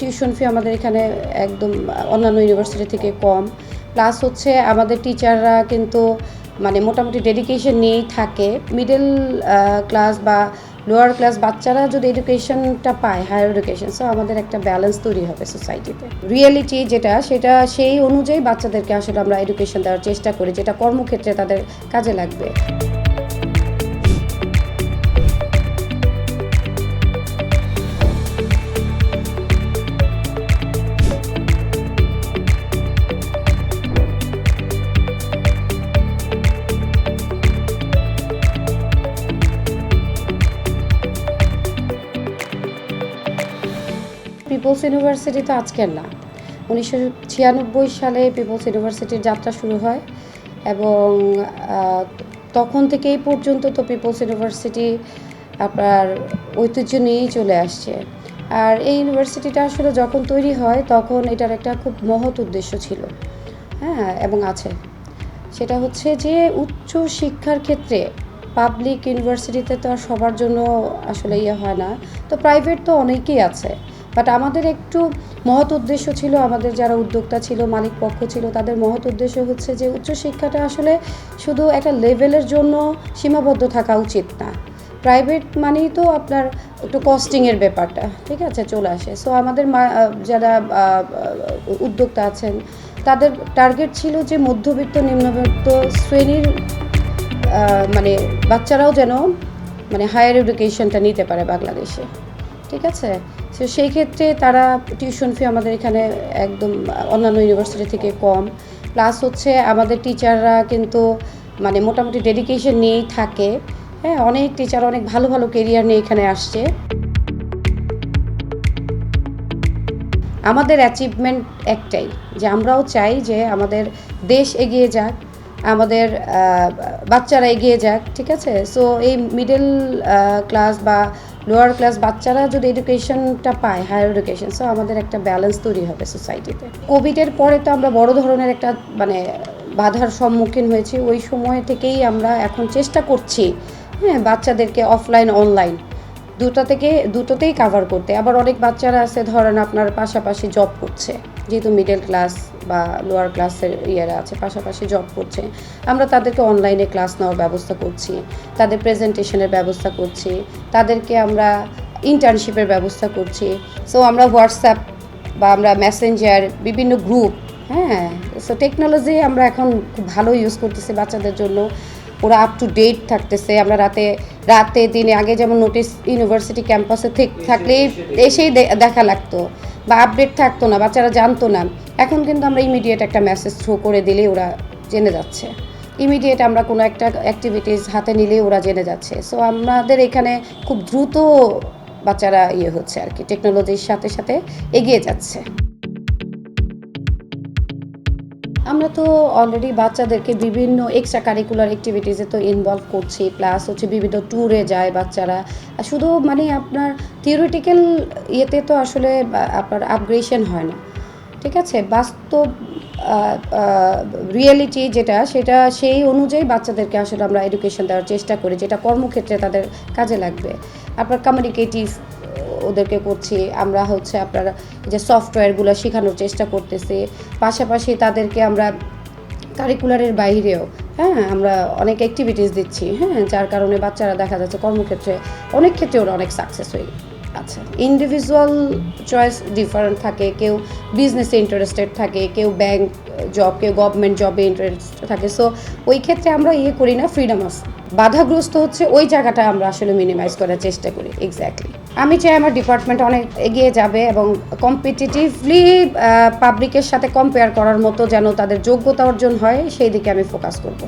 Tuition fee আমাদের এখানে একদম অন্যান্য ইউনিভার্সিটি থেকে কম। প্লাস হচ্ছে আমাদের টিচাররা কিন্তু মানে মোটামুটি ডেডিকেশন নিয়েই থাকে। মিডল ক্লাস বা লোয়ার ক্লাস বাচ্চারা যদি এডুকেশনটা পায় হায়ার এডুকেশন সো আমাদের একটা ব্যালেন্স তৈরি হবে সোসাইটিতে রিয়েলিটি যেটা, সেটা সেই অনুযায়ী বাচ্চাদেরকে আসলে আমরা এডুকেশন দেওয়ার চেষ্টা করি, যেটা কর্মক্ষেত্রে তাদের কাজে লাগবে। পিপলস ইউনিভার্সিটি তো আজকের না। উনিশশো ছিয়ানব্বই সালে পিপলস ইউনিভার্সিটির যাত্রা শুরু হয় এবং তখন থেকে এই পর্যন্ত তো পিপলস ইউনিভার্সিটি আপনার ঐতিহ্য নিয়েই চলে আসছে। আর এই ইউনিভার্সিটিটা আসলে যখন তৈরি হয়, তখন এটার একটা খুব মহৎ উদ্দেশ্য ছিল। হ্যাঁ এবং আছে। সেটা হচ্ছে যে উচ্চ শিক্ষার ক্ষেত্রে পাবলিক ইউনিভার্সিটিতে তো আর সবার জন্য আসলে ইয়ে হয় না। তো প্রাইভেট তো অনেকেই আছে। বাট আমাদের একটু মহৎ উদ্দেশ্য ছিল, আমাদের যারা উদ্যোক্তা ছিল, মালিক পক্ষ ছিল, তাদের মহৎ উদ্দেশ্য হচ্ছে যে উচ্চশিক্ষাটা আসলে শুধু একটা লেভেলের জন্য সীমাবদ্ধ থাকা উচিত না। প্রাইভেট মানেই তো আপনার একটু কস্টিংয়ের ব্যাপারটা, ঠিক আছে, চলে আসে। সো আমাদের যারা উদ্যোক্তা আছেন, তাদের টার্গেট ছিল যে মধ্যবিত্ত, নিম্নবিত্ত শ্রেণির মানে বাচ্চারাও যেন মানে হায়ার এডুকেশনটা নিতে পারে বাংলাদেশে। ঠিক আছে? তো সেই ক্ষেত্রে তারা টিউশন ফি আমাদের এখানে একদম অন্যান্য ইউনিভার্সিটি থেকে কম। প্লাস হচ্ছে আমাদের টিচাররা কিন্তু মানে মোটামুটি ডেডিকেশন নিয়েই থাকে। হ্যাঁ অনেক টিচার অনেক ভালো ভালো কেরিয়ার নিয়ে এখানে আসছে। আমাদের অ্যাচিভমেন্ট একটাই, যে আমরাও চাই যে আমাদের দেশ এগিয়ে যাক। আমাদের বাচ্চারা এগিয়ে যাক, ঠিক আছে? সো এই মিডল ক্লাস বা লোয়ার ক্লাস বাচ্চারা যদি এডুকেশনটা পায় হায়ার এডুকেশন সো আমাদের একটা ব্যালেন্স তৈরি হবে সোসাইটিতে কোভিডের পরে তো আমরা বড় ধরনের একটা মানে বাধার সম্মুখীন হয়েছি। ওই সময় থেকেই আমরা এখন চেষ্টা করছি হ্যাঁ বাচ্চাদেরকে অফলাইন অনলাইন দুটো থেকে, দুটোতেই কাভার করতে। আবার অনেক বাচ্চারা আছে, ধরেন আপনার পাশাপাশি জব করছে। যেহেতু মিডল ক্লাস বা লোয়ার ক্লাসের ইয়েরা আছে, পাশাপাশি জব করছে। আমরা তাদেরকে অনলাইনে ক্লাস নেওয়ার ব্যবস্থা করছি। তাদের প্রেজেন্টেশনের ব্যবস্থা করছি। তাদেরকে আমরা ইন্টার্নশিপের ব্যবস্থা করছি। সো আমরা হোয়াটসঅ্যাপ বা আমরা মেসেঞ্জার বিভিন্ন গ্রুপ হ্যাঁ? সো টেকনোলজি আমরা এখন খুব ভালো ইউজ করতেছি বাচ্চাদের জন্য। ওরা আপ টু ডেট থাকতেছে। আমরা রাতে রাতে দিনে আগে যেমন নোটিস ইউনিভার্সিটি ক্যাম্পাসে থাকলেই এসেই দেখা লাগতো বা আপডেট থাকতো না বাচ্চারা জানতো না। এখন কিন্তু আমরা ইমিডিয়েট একটা মেসেজ থ্রো করে দিলেই ওরা জেনে যাচ্ছে। ইমিডিয়েট আমরা কোনো একটা অ্যাক্টিভিটিস হাতে নিলেই ওরা জেনে যাচ্ছে। সো আমাদের এখানে খুব দ্রুত বাচ্চারা ইয়ে হচ্ছে আর কি টেকনোলজির সাথে সাথে এগিয়ে যাচ্ছে। আমরা তো অলরেডি বাচ্চাদেরকে বিভিন্ন এক্সট্রা কারিকুলার অ্যাক্টিভিটিসে তো ইনভলভ করছি। প্লাস হচ্ছে বিভিন্ন ট্যুরে যায় বাচ্চারা। শুধু মানে আপনার থিওরিটিক্যাল ইয়েতে তো আসলে আপনার আপগ্রেশন হয় না। ঠিক আছে? বাস্তব রিয়েলিটি যেটা, সেটা সেই অনুযায়ী বাচ্চাদেরকে আসলে আমরা এডুকেশন দেওয়ার চেষ্টা করি, যেটা কর্মক্ষেত্রে তাদের কাজে লাগবে। আপনার কমিউনিকেটিভ ওদেরকে করছি, আমরা হচ্ছে আপনার যে সফটওয়্যারগুলো শেখানোর চেষ্টা করতেছি। পাশাপাশি তাদেরকে আমরা কারিকুলারের বাইরেও হ্যাঁ আমরা অনেক অ্যাক্টিভিটিস দিচ্ছি হ্যাঁ যার কারণে বাচ্চারা দেখা যাচ্ছে কর্মক্ষেত্রে অনেক ক্ষেত্রে ওরা অনেক সাকসেস হয়ে আছে। ইন্ডিভিজুয়াল চয়েস ডিফারেন্ট থাকে, কেউ বিজনেসে ইন্টারেস্টেড থাকে, কেউ ব্যাংক জব কেউ গভর্নমেন্ট জবে ইন্টারেস্ট থাকে। সো ওই ক্ষেত্রে আমরা ইয়ে করি না ফ্রিডম অফ বাধাগ্রস্ত হচ্ছে, ওই জায়গাটা আমরা আসলে মিনিমাইজ করার চেষ্টা করি। এক্স্যাক্টলি আমি চাই আমার ডিপার্টমেন্ট অনেক এগিয়ে যাবে এবং কম্পিটিটিভলি পাবলিকের সাথে কম্পেয়ার করার মতো যেন তাদের যোগ্যতা অর্জন হয়, সেই দিকে আমি ফোকাস করব।